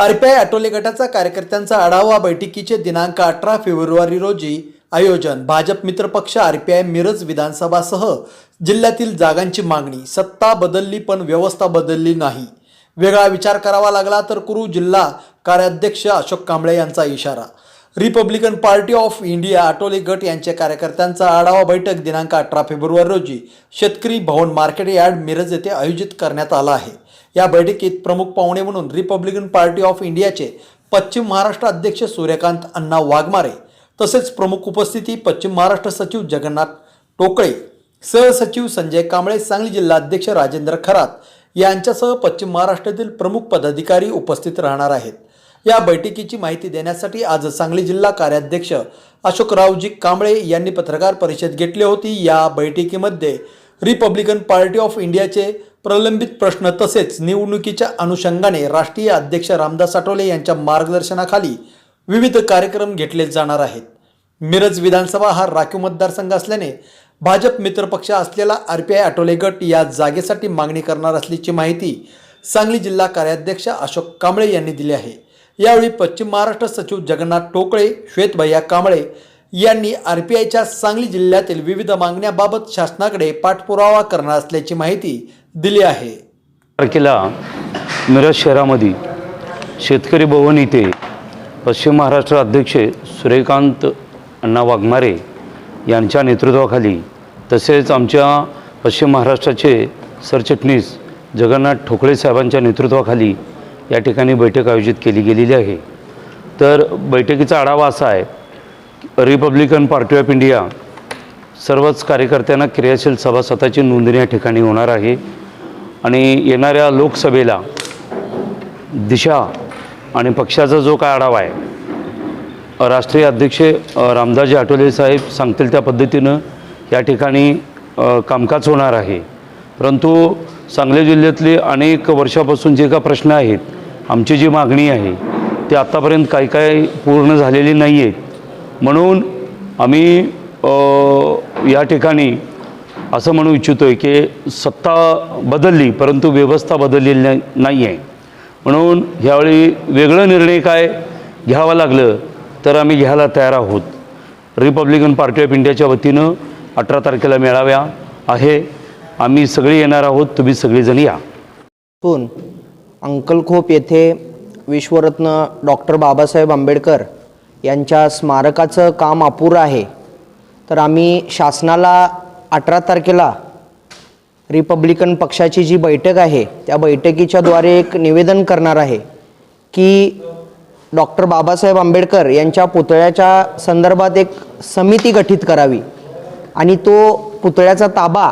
RPI आटोले गटाचा कार्यकर्त्यांचा आढावा बैठकीचे दिनांक अठरा फेब्रुवारी रोजी आयोजन. भाजप मित्रपक्ष आरपीआय मिरज विधानसभासह जिल्ह्यातील जागांची मागणी. सत्ता बदलली पण व्यवस्था बदलली नाही. वेगळा विचार करावा लागला तर कुरु जिल्हा कार्याध्यक्ष अशोक कांबळे यांचा इशारा. Republican Party of India Athawale गट यांच्या कार्यकर्त्यांचा आढावा बैठक दिनांक अठरा फेब्रुवारी रोजी शेतकरी भवन मार्केट यार्ड मिरज येथे आयोजित करण्यात आला आहे. या बैठकीत प्रमुख पाहुणे म्हणून रिपब्लिकन पार्टी ऑफ इंडियाचे पश्चिम महाराष्ट्र अध्यक्ष सूर्यकांत अण्णा वाघमारे तसेच प्रमुख उपस्थिती पश्चिम महाराष्ट्र सचिव जगन्नाथ टोकळे सहसचिव संजय कांबळे सांगली जिल्हाध्यक्ष राजेंद्र खरात यांच्यासह पश्चिम महाराष्ट्रातील प्रमुख पदाधिकारी उपस्थित राहणार आहेत. या बैठकीची माहिती देण्यासाठी आज सांगली जिल्हा कार्याध्यक्ष अशोकरावजी कांबळे यांनी पत्रकार परिषद घेतली होती. या बैठकीमध्ये रिपब्लिकन पार्टी ऑफ इंडियाचे प्रलंबित प्रश्न तसेच निवडणुकीच्या अनुषंगाने राष्ट्रीय अध्यक्ष रामदास आठवले यांच्या मार्गदर्शनाखाली विविध कार्यक्रम घेतले जाणार आहेत. मिरज विधानसभा हा राखीव मतदारसंघ असल्याने भाजप मित्रपक्ष असलेला आर पी आय आठवले गट या जागेसाठी मागणी करणार असल्याची माहिती सांगली जिल्हा कार्याध्यक्ष अशोक कांबळे यांनी दिली आहे. यावेळी पश्चिम महाराष्ट्र सचिव जगन्नाथ टोकळे श्वेतभैया कांबळे यांनी आर पी आयच्या सांगली जिल्ह्यातील विविध मागण्याबाबत शासनाकडे पाठपुरावा करणार असल्याची माहिती दिली आहे. तारखेला मिरज शहरामध्ये शेतकरी भवन इथे पश्चिम महाराष्ट्र अध्यक्ष सूर्यकांत अण्णा वाघमारे यांच्या नेतृत्वाखाली तसेच आमच्या पश्चिम महाराष्ट्राचे सरचिटणीस जगन्नाथ ठोकळे साहेबांच्या नेतृत्वाखाली या ठिकाणी बैठक आयोजित केली गेलेली आहे. तर बैठकीचा आढावा असा आहे रिपब्लिकन पार्टी ऑफ इंडिया सर्वच कार्यकर्त्यांना क्रियाशील सभासदाची नोंदणी या ठिकाणी होणार आहे आणि येणाऱ्या लोकसभेला दिशा आणि पक्षाचा जो काय आढावा आहे राष्ट्रीय अध्यक्ष रामदासजी आठवले साहेब सांगतील त्या पद्धतीनं या ठिकाणी कामकाज होणार आहे. परंतु सांगली जिल्ह्यातले अनेक वर्षापासून जे का प्रश्न आहेत आमची जी मागणी आहे ती आत्तापर्यंत काही काही पूर्ण झालेली नाही आहेत म्हणून आम्ही या ठिकाणी असं म्हणू इच्छितो आहे की सत्ता बदलली परंतु व्यवस्था बदललेली नाही आहे म्हणून ह्यावेळी वेगळं निर्णय काय घ्यावं लागलं तर आम्ही घ्यायला तयार आहोत. रिपब्लिकन पार्टी ऑफ इंडियाच्या वतीनं अठरा तारखेला मेळाव्या आहे. आम्ही सगळे येणार आहोत तुम्ही सगळेजण या. कोण? अंकलखोप येथे विश्वरत्न डॉक्टर बाबासाहेब आंबेडकर यांच्या स्मारकाचं काम अपुरं आहे. तर आम्ही शासनाला अठरा तारखेला रिपब्लिकन पक्षाची जी बैठक आहे त्या बैठकीच्याद्वारे एक निवेदन करणार आहे की डॉक्टर बाबासाहेब आंबेडकर यांच्या पुतळ्याच्या संदर्भात एक समिती गठीत करावी. आणि तो पुतळ्याचा ताबा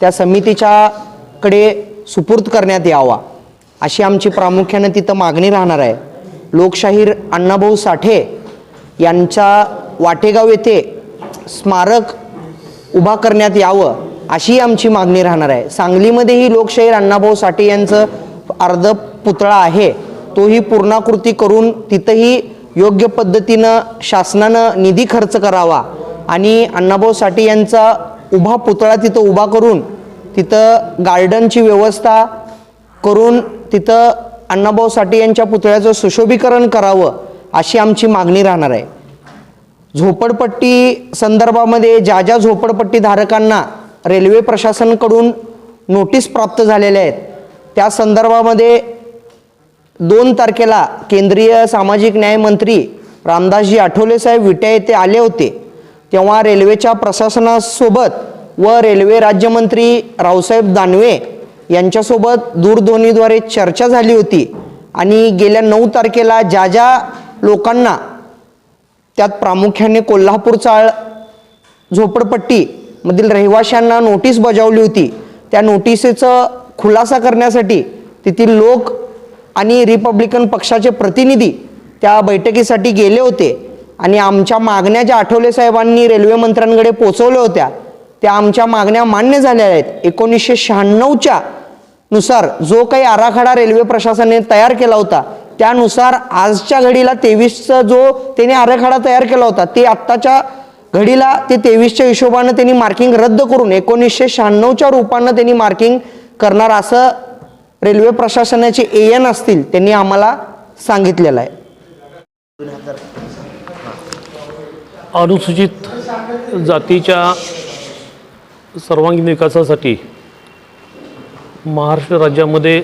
त्या समितीच्याकडे सुपूर्द करण्यात यावा. अशी आमची प्रामुख्याने तिथं मागणी राहणार आहे. लोकशाहीर अण्णाभाऊ साठे यांच्या वाटेगाव येथे स्मारक उभा करण्यात यावं अशी आमची मागणी राहणार आहे. सांगलीमध्येही लोकशाहीर अण्णाभाऊ साठे यांचं अर्ध पुतळा आहे. तोही पूर्णाकृती करून तिथंही योग्य पद्धतीनं शासनानं निधी खर्च करावा आणि अण्णाभाऊ साठे यांचा उभा पुतळा तिथं उभा करून तिथं गार्डनची व्यवस्था करून तिथं अण्णाभाऊ साठे यांच्या पुतळ्याचं सुशोभीकरण करावं अशी आमची मागणी राहणार आहे. झोपडपट्टी संदर्भामध्ये ज्या ज्या झोपडपट्टी धारकांना रेल्वे प्रशासनाकडून नोटीस प्राप्त झालेल्या आहेत त्या संदर्भामध्ये दोन तारखेला केंद्रीय सामाजिक न्याय मंत्री रामदासजी आठवले साहेब विट्या येथे आले होते तेव्हा रेल्वेच्या प्रशासनासोबत व रेल्वे राज्यमंत्री रावसाहेब दानवे यांच्यासोबत दूरध्वनीद्वारे चर्चा झाली होती. आणि गेल्या नऊ तारखेला ज्या ज्या लोकांना त्यात प्रामुख्याने कोल्हापूर चाळ झोपडपट्टीमधील रहिवाशांना नोटीस बजावली होती त्या नोटिसीचं खुलासा करण्यासाठी तेथील लोक आणि रिपब्लिकन पक्षाचे प्रतिनिधी त्या बैठकीसाठी गेले होते. आणि आमच्या मागण्या ज्या आठवले साहेबांनी रेल्वे मंत्र्यांकडे पोचवल्या होत्या त्या आमच्या मागण्या मान्य झालेल्या आहेत. एकोणीसशे शहाण्णवच्या नुसार जो काही आराखडा रेल्वे प्रशासनाने तयार केला होता त्यानुसार आजच्या घडीला तेवीसचा जो त्याने आराखडा तयार केला होता ते आत्ताच्या घडीला ते तेवीसच्या हिशोबानं त्यांनी मार्किंग रद्द करून एकोणीसशे शहाण्णवच्या रूपानं त्यांनी मार्किंग करणार असं रेल्वे प्रशासनाचे ए एन असतील त्यांनी आम्हाला सांगितलेलं आहे. अनुसूचित जातीच्या सर्वांगीण विकासासाठी महाराष्ट्र राज्यामध्ये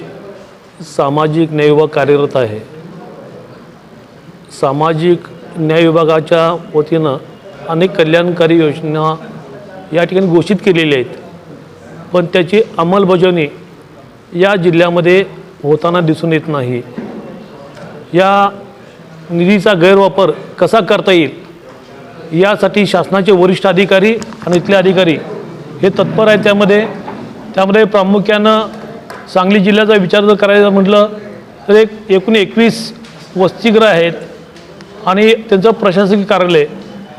सामाजिक न्याय विभाग कार्यरत आहे. सामाजिक न्याय विभागाच्या वतीनं अनेक कल्याणकारी योजना या ठिकाणी घोषित केलेल्या आहेत. पण त्याची अंमलबजावणी या जिल्ह्यामध्ये होताना दिसून येत नाही. या निधीचा गैरवापर कसा करता येईल? यासाठी शासनाचे वरिष्ठ अधिकारी आणि इथले अधिकारी हे तत्पर आहेत त्यामध्ये. त्यामध्ये प्रामुख्यानं सांगली जिल्ह्याचा विचार जर करायचा म्हटलं तर एक एकूण एकवीस वसतिगृह आहेत आणि त्यांचं प्रशासकीय कार्यालय.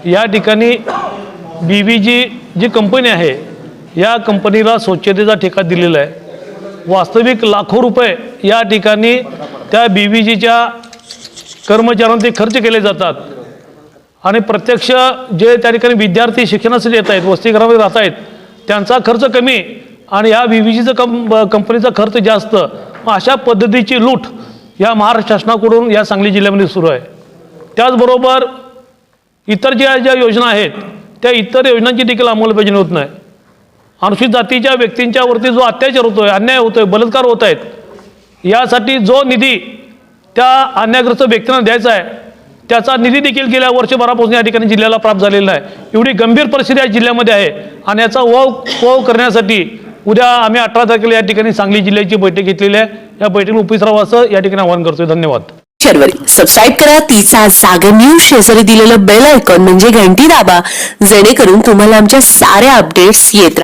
या ठिकाणी बी व्ही जी जी कंपनी आहे या कंपनीला स्वच्छतेचा ठेका दिलेला आहे. वास्तविक लाखो रुपये या ठिकाणी त्या बी व्ही जीच्या कर्मचाऱ्यांना ते खर्च केले जातात. आणि प्रत्यक्ष जे त्या ठिकाणी विद्यार्थी शिक्षणासाठी येत आहेत वसतिगृहामध्ये राहत आहेत त्यांचा खर्च कमी आणि ह्या व्ही व्ही जीचं कं कंपनीचा खर्च जास्त मग अशा पद्धतीची लूट या महाराष्ट्र शासनाकडून या सांगली जिल्ह्यामध्ये सुरू आहे. त्याचबरोबर इतर ज्या ज्या योजना आहेत त्या इतर योजनांची देखील अंमलबजावणी होत नाही. अनुसूचित जातीच्या व्यक्तींच्यावरती जो अत्याचार होतो आहे अन्याय होतो आहे बलात्कार होत आहेत यासाठी जो निधी त्या अन्यायग्रस्त व्यक्तींना द्यायचा आहे त्याचा निधी देखील गेल्या वर्षभरापासून या ठिकाणी जिल्ह्याला प्राप्त झालेला आहे. एवढी गंभीर परिस्थिती या जिल्ह्यामध्ये आहे आणि याचा वव वव करण्यासाठी उद्या आम्ही अठरा तारखेला या ठिकाणी सांगली जिल्ह्याची बैठक घेतलेली आहे. या बैठकीला उपस्थित राहावं असं या ठिकाणी आवाहन करतोय. धन्यवाद. सबस्क्राईब करा. तिचा जागर न्यूज शेजारी दिलेलं बेल आयकॉन म्हणजे घंटी दाबा. जेणेकरून तुम्हाला आमच्या साऱ्या अपडेट्स येत